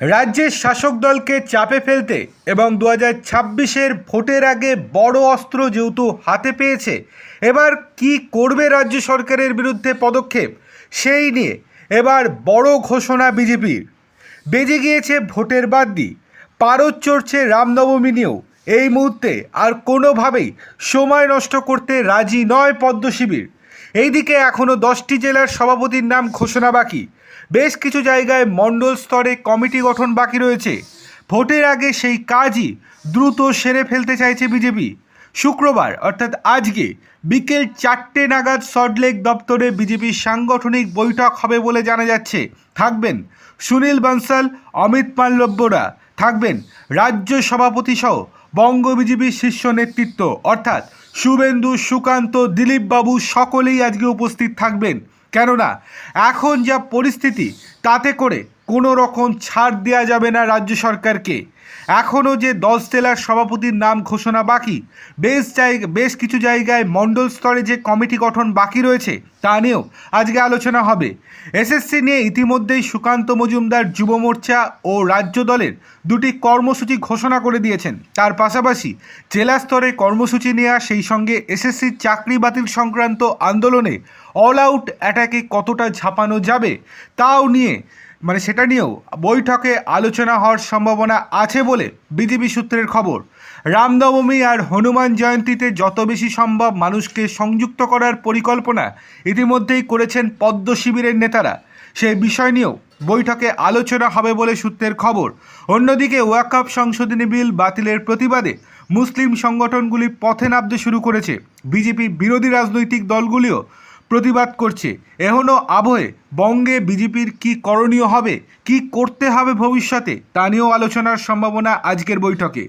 রাজ্যের শাসক দলকে চাপে ফেলতে এবং দু হাজার ছাব্বিশের ভোটের আগে বড় অস্ত্র যেহেতু হাতে পেয়েছে, এবার কি করবে রাজ্য সরকারের বিরুদ্ধে পদক্ষেপ, সেই নিয়ে এবার বড় ঘোষণা বিজেপির। বেজে গিয়েছে ভোটের বাদ্যি পারদ চড়ছে রামনবমী নিয়েও। এই মুহূর্তে আর কোনোভাবেই সময় নষ্ট করতে রাজি নয় পদ্ম শিবির এইদিকে এখনও দশটি জেলার সভাপতির নাম ঘোষণা বাকি। বেশ কিছু জায়গায় মণ্ডল স্তরে কমিটি গঠন বাকি রয়েছে। ভোটের আগে সেই কাজই দ্রুত সেরে ফেলতে চাইছে বিজেপি। শুক্রবার, অর্থাৎ আজকে, বিকেল চারটে নাগাদ সল্টলেক দপ্তরে বিজেপির সাংগঠনিক বৈঠক হবে বলে জানা যাচ্ছে। থাকবেন সুনীল বানসাল, অমিত মাল্লব্যরা থাকবেন রাজ্য সভাপতি সহ বঙ্গ বিজেপির শীর্ষ নেতৃত্ব, অর্থাৎ শুভেন্দু, সুকান্ত, দিলীপবাবু সকলেই আজকে উপস্থিত থাকবেন। কেননা, এখন যা পরিস্থিতি, তাতে করে কোনো রকম ছাড় দেওয়া যাবে না রাজ্য সরকারকে। এখনও যে দশ জেলার সভাপতির নাম ঘোষণা বাকি, বেশ জায়গা বেশ কিছু জায়গায় মণ্ডল স্তরে যে কমিটি গঠন বাকি রয়েছে, তা নিয়েও আজকে আলোচনা হবে। এসএসসি নিয়ে ইতিমধ্যেই সুকান্ত মজুমদার যুব মোর্চা ও রাজ্য দলের দুটি কর্মসূচি ঘোষণা করে দিয়েছেন। তার পাশাপাশি জেলা স্তরে কর্মসূচি নেওয়া, সেই সঙ্গে এসএসসির চাকরি বাতিল সংক্রান্ত আন্দোলনে অল আউট অ্যাটাকে কতটা ঝাঁপানো যাবে, তাও নিয়ে মানে সেটা নিয়েও বৈঠকে আলোচনা হওয়ার সম্ভাবনা আছে বলে বিজেপি সূত্রের খবর। রামনবমী আর হনুমান জয়ন্তীতে যত বেশি সম্ভব মানুষকে সংযুক্ত করার পরিকল্পনা ইতিমধ্যেই করেছেন পদ্ম শিবিরের নেতারা। সেই বিষয় নিয়েও বৈঠকে আলোচনা হবে বলে সূত্রের খবর। অন্যদিকে ওয়াকআপ সংশোধনী বিল বাতিলের প্রতিবাদে মুসলিম সংগঠনগুলি পথে নামতে শুরু করেছে। বিজেপি বিরোধী রাজনৈতিক দলগুলিও প্রতিবাদ করছে। এখনও আবহে বঙ্গে বিজেপির কি করণীয় হবে, কি করতে হবে ভবিষ্যতে, তা নিয়েও আলোচনার সম্ভাবনা আজকের বৈঠকে।